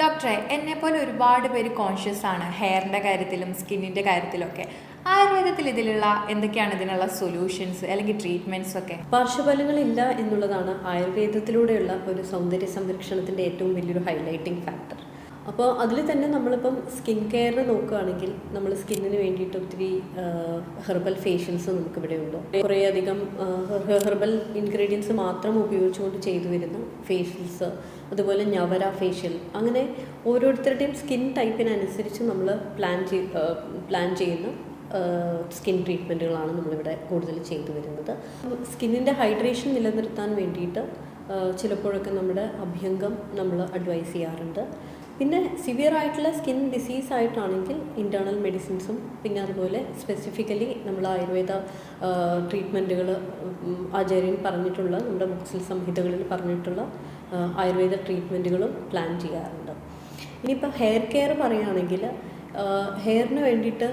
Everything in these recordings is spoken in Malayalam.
ഡോക്ടറെ എന്നെ പോലെ ഒരുപാട് പേര് കോൺഷ്യസ് ആണ്. ഹെയറിന്റെ കാര്യത്തിലും സ്കിന്നിന്റെ കാര്യത്തിലൊക്കെ. ആയുർവേദത്തിൽ ഇതിലുള്ള എന്തൊക്കെയാണ് ഇതിനുള്ള സൊല്യൂഷൻസ് അല്ലെങ്കിൽ ട്രീറ്റ്മെന്റ്സ് ഒക്കെ? പാർശ്വഫലങ്ങളില്ല എന്നുള്ളതാണ് ആയുർവേദത്തിലൂടെയുള്ള ഒരു സൗന്ദര്യ സംരക്ഷണത്തിന്റെ ഏറ്റവും വലിയൊരു ഹൈലൈറ്റിംഗ് ഫാക്ടർ അപ്പോൾ അതിൽ തന്നെ നമ്മളിപ്പം സ്കിൻ കെയറിന് നോക്കുകയാണെങ്കിൽ നമ്മൾ സ്കിന്നിന് വേണ്ടിയിട്ട് ഒത്തിരി ഹെർബൽ ഫേഷ്യൽസ് നമുക്കിവിടെ ഉണ്ട്. കുറേയധികം ഹെർബൽ ഇൻഗ്രീഡിയൻസ് മാത്രം ഉപയോഗിച്ചുകൊണ്ട് ചെയ്തു വരുന്ന ഫേഷ്യൽസ് അതുപോലെ ഞവര ഫേഷ്യൽ അങ്ങനെ ഓരോരുത്തരുടെയും സ്കിൻ ടൈപ്പിനനുസരിച്ച് നമ്മൾ പ്ലാൻ ചെയ് പ്ലാൻ ചെയ്യുന്ന സ്കിൻ ട്രീറ്റ്മെന്റുകളാണ് നമ്മളിവിടെ കൂടുതൽ ചെയ്തു വരുന്നത്. സ്കിന്നിന്റെ ഹൈഡ്രേഷൻ നിലനിർത്താൻ വേണ്ടിയിട്ട് ചിലപ്പോഴൊക്കെ നമ്മുടെ അഭ്യംഗം നമ്മൾ അഡ്വൈസ് ചെയ്യാറുണ്ട്. പിന്നെ സിവിയർ ആയിട്ടുള്ള സ്കിൻ ഡിസീസ് ആയിട്ടാണെങ്കിൽ ഇന്റേർണൽ മെഡിസിൻസും പിന്നെ അതുപോലെ സ്പെസിഫിക്കലി നമ്മൾ ആയുർവേദ ട്രീറ്റ്മെന്റുകൾ ആചാര്യൻ പറഞ്ഞിട്ടുള്ള നമ്മുടെ ബുക്സിൽ സംഹിതകളിൽ പറഞ്ഞിട്ടുള്ള ആയുർവേദ ട്രീറ്റ്മെന്റുകളും പ്ലാൻ ചെയ്യാറുണ്ട്. ഇനിയിപ്പോൾ ഹെയർ കെയർ പറയുകയാണെങ്കിൽ ഹെയറിന് വേണ്ടിയിട്ട്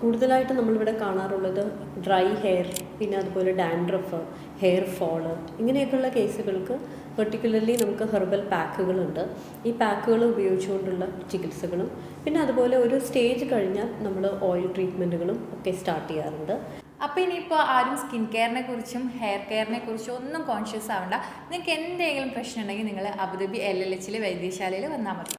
കൂടുതലായിട്ട് നമ്മളിവിടെ കാണാറുള്ളത് ഡ്രൈ ഹെയർ പിന്നെ അതുപോലെ ഡാൻഡ്രഫ് ഹെയർ ഫോൾ ഇങ്ങനെയൊക്കെയുള്ള കേസുകൾക്ക് പെർട്ടിക്കുലർലി നമുക്ക് ഹെർബൽ പാക്കുകളുണ്ട് ഈ പാക്കുകൾ ഉപയോഗിച്ചുകൊണ്ടുള്ള ചികിത്സകളും പിന്നെ അതുപോലെ ഒരു സ്റ്റേജ് കഴിഞ്ഞാൽ നമ്മൾ ഓയിൽ ട്രീറ്റ്മെന്റുകളും ഒക്കെ സ്റ്റാർട്ട് ചെയ്യാറുണ്ട്. അപ്പോൾ ഇനിയിപ്പോൾ ആരും സ്കിൻ കെയറിനെ കുറിച്ചും ഹെയർ കെയറിനെ കുറിച്ചും ഒന്നും കോൺഷ്യസ് ആവണ്ട. നിങ്ങൾക്ക് എന്തെങ്കിലും പ്രശ്നം ഉണ്ടെങ്കിൽ നിങ്ങൾ അബുദാബി എൽ എൽ എച്ചിലെ വൈദ്യശാലയിൽ വന്നാൽ മതി.